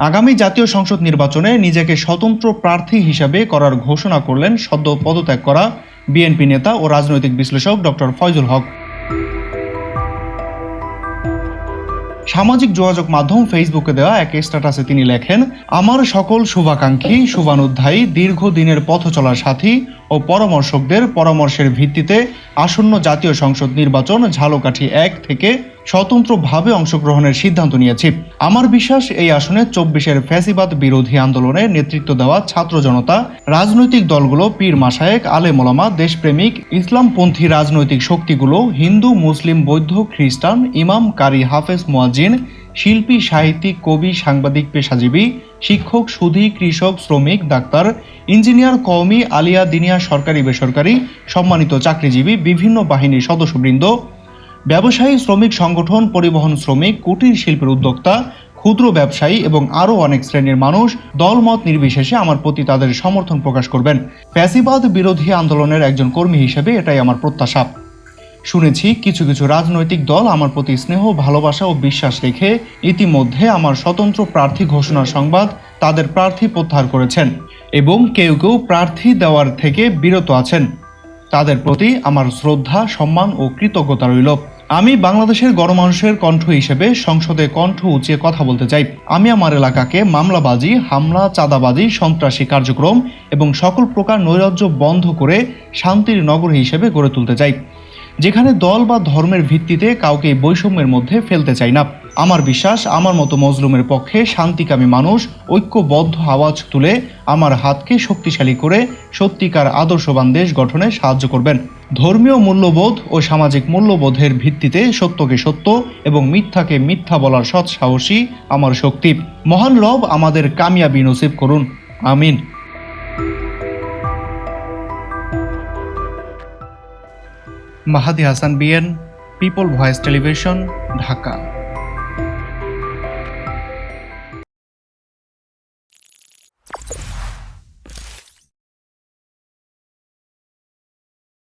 আগামী জাতীয় সংসদ নির্বাচনে নিজেকে স্বতন্ত্র প্রার্থী হিসাবে করার ঘোষণা করলেন সদ্য পদত্যাগ করা বিএনপি নেতা ও রাজনৈতিক বিশ্লেষক ডক্টর ফয়জুল হক। সামাজিক যোগাযোগ মাধ্যম ফেসবুকে দেওয়া এক স্ট্যাটাসে তিনি লেখেন, আমার সকল শুভাকাঙ্ক্ষী, শুভানুধ্যায়ী, দীর্ঘদিনের পথ চলার সাথী ও পরামর্শকদের পরামর্শের ভিত্তিতে আসন্ন জাতীয় সংসদ নির্বাচন ঝালকাঠি এক থেকে স্বতন্ত্রভাবে অংশগ্রহণের সিদ্ধান্ত নিয়েছি। আমার বিশ্বাস, এই আসনে চব্বিশের ফ্যাসিবাদ বিরোধী আন্দোলনে নেতৃত্ব দেওয়া ছাত্র জনতা, রাজনৈতিক দলগুলো, পীর মাসায়েক আলেমোলামা দেশপ্রেমিক, ইসলামপন্থী রাজনৈতিক শক্তিগুলো, হিন্দু, মুসলিম, বৌদ্ধ, খ্রিস্টান, ইমাম, কারি হাফেজ, মুয়াজ্জিন শিল্পী, সাহিত্যিক, কবি, সাংবাদিক, পেশাজীবী, শিক্ষক, সুধী, কৃষক, শ্রমিক, ডাক্তার, ইঞ্জিনিয়ার, কওমি, আলিয়া, দিনিয়া, সরকারি, বেসরকারি, সম্মানিত চাকরিজীবী, বিভিন্ন বাহিনীর সদস্যবৃন্দ, ব্যবসায়ী, শ্রমিক সংগঠন, পরিবহন শ্রমিক, কুটির শিল্পের উদ্যোক্তা, ক্ষুদ্র ব্যবসায়ী এবং আরও অনেক শ্রেণির মানুষ দলমত নির্বিশেষে আমার প্রতি তাদের সমর্থন প্রকাশ করবেন। ফ্যাসিবাদ বিরোধী আন্দোলনের একজন কর্মী হিসেবে এটাই আমার প্রত্যাশা। শুনেছি কিছু কিছু রাজনৈতিক দল আমার প্রতি স্নেহ, ভালোবাসা ও বিশ্বাস রেখে ইতিমধ্যে আমার স্বতন্ত্র প্রার্থী ঘোষণা সংবাদ তাদের প্রার্থী প্রত্যাহার করেছেন এবং কেউ কেউ প্রার্থী দেওয়ার থেকে বিরত আছেন। তাদের প্রতি আমার শ্রদ্ধা, সম্মান ও কৃতজ্ঞতা রইল। আমি বাংলাদেশের গণমানুষের কণ্ঠ হিসেবে সংসদে কণ্ঠ উঁচিয়ে কথা বলতে চাই। আমি আমার এলাকাকে মামলাবাজি, হামলা, চাঁদাবাজি, সন্ত্রাসী কার্যক্রম এবং সকল প্রকার নৈরাজ্য বন্ধ করে শান্তির নগর হিসেবে গড়ে তুলতে চাই। যেখানে দল বা ধর্মের ভিত্তিতে কাউকে বৈষম্যের মধ্যে ফেলতে চাই না। আমার বিশ্বাস, আমার মতো মজলুমের পক্ষে শান্তিকামী মানুষ ঐক্যবদ্ধ আওয়াজ তুলে আমার হাতকে শক্তিশালী করে সত্যিকার আদর্শবান দেশ গঠনে সাহায্য করবেন। ধর্মীয় মূল্যবোধ ও সামাজিক মূল্যবোধের ভিত্তিতে সত্যকে সত্য এবং মিথ্যাকে মিথ্যা বলার সৎ সাহসী আমার শক্তি। মহান রব আমাদের কামিয়াবি নসিব করুন। আমিন। Mahadi Hasan BN people voice television Dhaka.